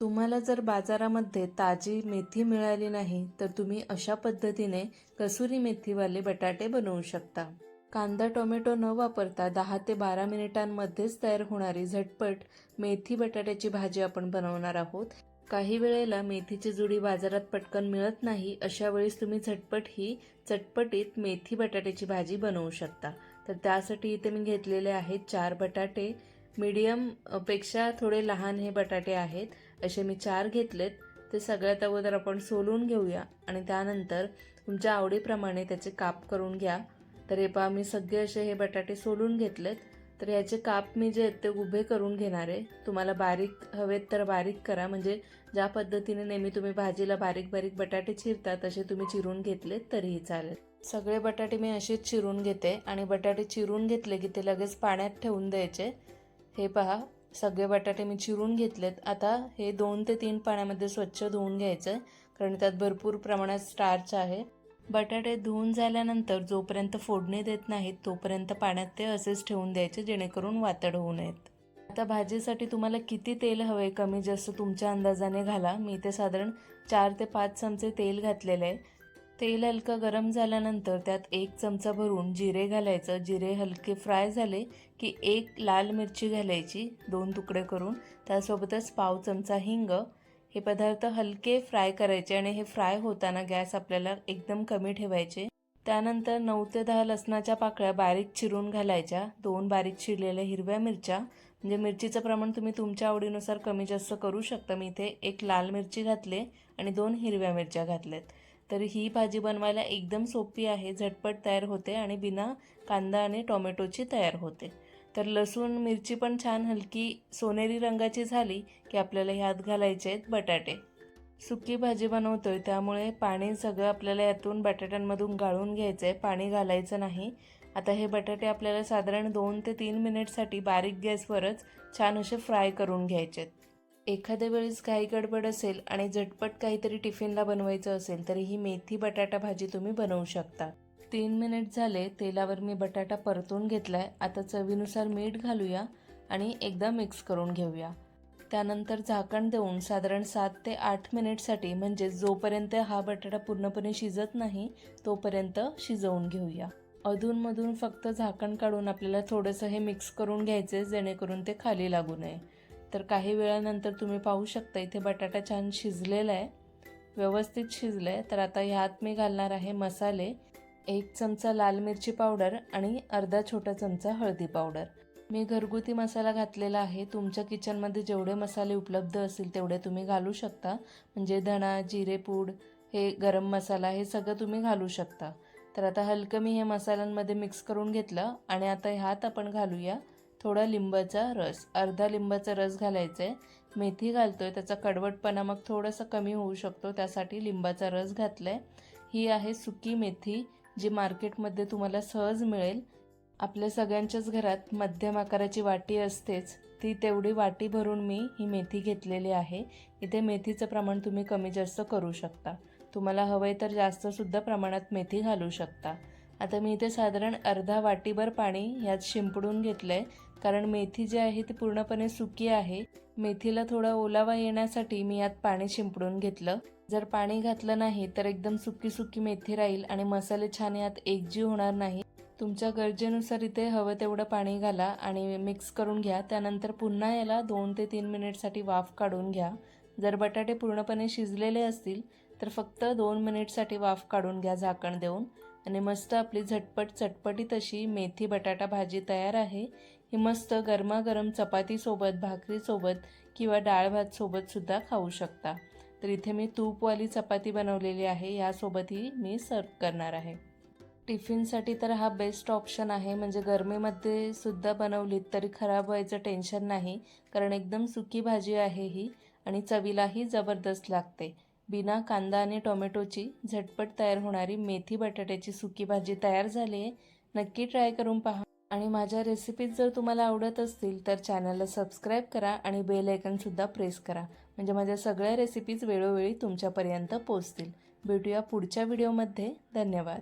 तुम्हाला जर बाजारामध्ये ताजी मेथी मिळाली नाही तर तुम्ही अशा पद्धतीने कसुरी मेथीवाले बटाटे बनवू शकता. कांदा टोमॅटो न वापरता दहा ते बारा मिनिटांमध्येच तयार होणारी झटपट मेथी बटाट्याची भाजी आपण बनवणार आहोत. काही वेळेला मेथीची जुडी बाजारात पटकन मिळत नाही अशा वेळेस तुम्ही झटपट ही चटपटीत मेथी बटाट्याची भाजी बनवू शकता. तर त्यासाठी इथे मी घेतलेले आहेत चार बटाटे. मीडियमपेक्षा थोडे लहान हे बटाटे आहेत. असे मी चार घेतलेत ते सगळ्यात अगोदर आपण सोलून घेऊया आणि त्यानंतर तुमच्या आवडीप्रमाणे त्याचे काप करून घ्या. तर हे पहा मी सगळे असे हे बटाटे सोलून घेतलेत. तर याचे काप मी जे आहेत ते उभे करून घेणार आहे. तुम्हाला बारीक हवेत तर बारीक करा म्हणजे ज्या पद्धतीने नेहमी तुम्ही भाजीला बारीक बारीक बटाटे चिरता तसे तुम्ही चिरून घेतलेत तरीही चालेल. सगळे बटाटे मी असेच चिरून घेते आणि बटाटे चिरून घेतले की ते लगेच पाण्यात ठेवून द्यायचे. हे पहा सगळे बटाटे मी चिरून घेतलेत. आता हे दोन ते तीन पाण्यामध्ये स्वच्छ धुवून घ्यायचं आहे कारण त्यात भरपूर प्रमाणात स्टार्च आहे. बटाटे धुवून झाल्यानंतर जोपर्यंत फोडणी देत नाहीत तोपर्यंत पाण्यात ते असेच ठेवून द्यायचे जेणेकरून वातड होऊ नयेत. आता भाजीसाठी तुम्हाला किती तेल हवे कमी जास्त तुमच्या अंदाजाने घाला. मी ते साधारण चार ते पाच चमचे तेल घातलेले आहे. तेल हलकं गरम झाल्यानंतर त्यात एक चमचा भरून जिरे घालायचं. जिरे हलके फ्राय झाले की एक लाल मिरची घालायची दोन तुकडे करून. त्यासोबतच पाव चमचा हिंग. हे पदार्थ हलके फ्राय करायचे आणि हे फ्राय होताना गॅस आपल्याला एकदम कमी ठेवायचे. त्यानंतर नऊ ते दहा लसणाच्या पाकळ्या बारीक चिरून घालायच्या. दोन बारीक चिरलेल्या हिरव्या मिरच्या. म्हणजे मिरचीचं प्रमाण तुम्ही तुमच्या आवडीनुसार कमी जास्त करू शकता. मी इथे एक लाल मिरची घातले आणि दोन हिरव्या मिरच्या घातल्यात. तर ही भाजी बनवायला एकदम सोपी आहे झटपट तयार होते आणि बिना कांदा आणि टोमॅटोची तयार होते. तर लसूण मिरची पण छान हलकी सोनेरी रंगाची झाली की आपल्याला ह्यात घालायचे आहेत बटाटे. सुकी भाजी बनवतोय त्यामुळे पाणी सगळं आपल्याला यातून बटाट्यांमधून गाळून घ्यायचं आहे पाणी घालायचं नाही. आता हे बटाटे आपल्याला साधारण दोन ते तीन मिनिटसाठी बारीक गॅसवरच छान असे फ्राय करून घ्यायचे आहेत एखाद्या वेळेस काही गडबड असेल आणि झटपट काहीतरी टिफिनला बनवायचं असेल तर ही मेथी बटाटा भाजी तुम्ही बनवू शकता. तीन मिनिट झाले तेलावर मी बटाटा परतून घेतलाय. आता चवीनुसार मीठ घालूया आणि एकदा मिक्स करून घेऊया. त्यानंतर झाकण देऊन साधारण सात ते आठ मिनिटसाठी म्हणजे जोपर्यंत हा बटाटा पूर्णपणे शिजत नाही तोपर्यंत शिजवून घेऊया. अधूनमधून फक्त झाकण काढून आपल्याला थोडंसं हे मिक्स करून घ्यायचे जेणेकरून ते खाली लागू नये. तर काही वेळानंतर तुम्ही पाहू शकता इथे बटाटा छान शिजलेला आहे. व्यवस्थित शिजलं आहे तर आता ह्यात मी घालणार आहे मसाले. एक चमचा लाल मिरची पावडर आणि अर्धा छोटा चमचा हळदी पावडर. मी घरगुती मसाला घातलेला आहे. तुमच्या किचनमध्ये जेवढे मसाले उपलब्ध असतील तेवढे तुम्ही घालू शकता. म्हणजे धणा जिरेपूड हे गरम मसाला हे सगळं तुम्ही घालू शकता. तर आता हलकं मी हे मसाल्यांमध्ये मिक्स करून घेतलं आणि आता ह्यात आपण घालूया थोडा लिंबाचा रस अर्धा लिंबाचा रस घालायचा आहे मेथी घालतो आहे त्याचा कडवटपणा मग थोडासा कमी होऊ शकतो त्यासाठी लिंबाचा रस घातला आहे ही आहे सुकी मेथी जी मार्केटमध्ये तुम्हाला सहज मिळेल. आपल्या सगळ्यांच्याच घरात मध्यम आकाराची वाटी असतेच ती तेवढी वाटी भरून मी ही मेथी घेतलेली आहे. इथे मेथीचं प्रमाण तुम्ही कमी जास्त करू शकता. तुम्हाला हवं आहे तर जास्तसुद्धा प्रमाणात मेथी घालू शकता. आता मी इथे साधारण अर्धा वाटीभर पाणी ह्यात शिंपडून घेतलं आहे कारण मेथी जी आहे ती पूर्णपणे सुकी आहे. मेथीला थोडा ओलावा येण्यासाठी मी यात पाणी शिंपडून घेतलं. जर पाणी घातलं नाही तर एकदम सुकी सुकी मेथी राहील आणि मसाले छान यात एकजीव होणार नाही. तुमच्या गरजेनुसार इथे हवं तेवढं पाणी घाला आणि मिक्स करून घ्या. त्यानंतर पुन्हा याला दोन ते तीन मिनिटसाठी वाफ काढून घ्या. जर बटाटे पूर्णपणे शिजलेले असतील तर फक्त दोन मिनिटसाठी वाफ काढून घ्या झाकण देऊन. आणि मस्त आपली झटपट चटपटीत अशी मेथी बटाटा भाजी तयार आहे. ही मस्त गरमागरम चपातीसोबत भाकरीसोबत किंवा डाळ भातसोबतसुद्धा खाऊ शकता. तर इथे मी तूपवाली चपाती बनवलेली आहे यासोबतही मी सर्व करणार आहे. टिफिनसाठी तर हा बेस्ट ऑप्शन आहे म्हणजे गरमीमध्ये सुद्धा बनवलीत तरी खराब व्हायचं टेन्शन नाही कारण एकदम सुकी भाजी आहे ही आणि चवीलाही जबरदस्त लागते. बिना कांदा आणि टोमॅटोची झटपट तयार होणारी मेथी बटाट्याची सुकी भाजी तयार झाली आहे नक्की ट्राय करून पहा. आणि माझ्या रेसिपीज जर तुम्हाला आवडत असतील तर चॅनलला सबस्क्राईब करा आणि बेल आयकनसुद्धा प्रेस करा. म्हणजे माझ्या सगळ्या रेसिपीज वेळोवेळी तुमच्यापर्यंत पोचतील भेटूया पुढच्या व्हिडिओमध्ये धन्यवाद.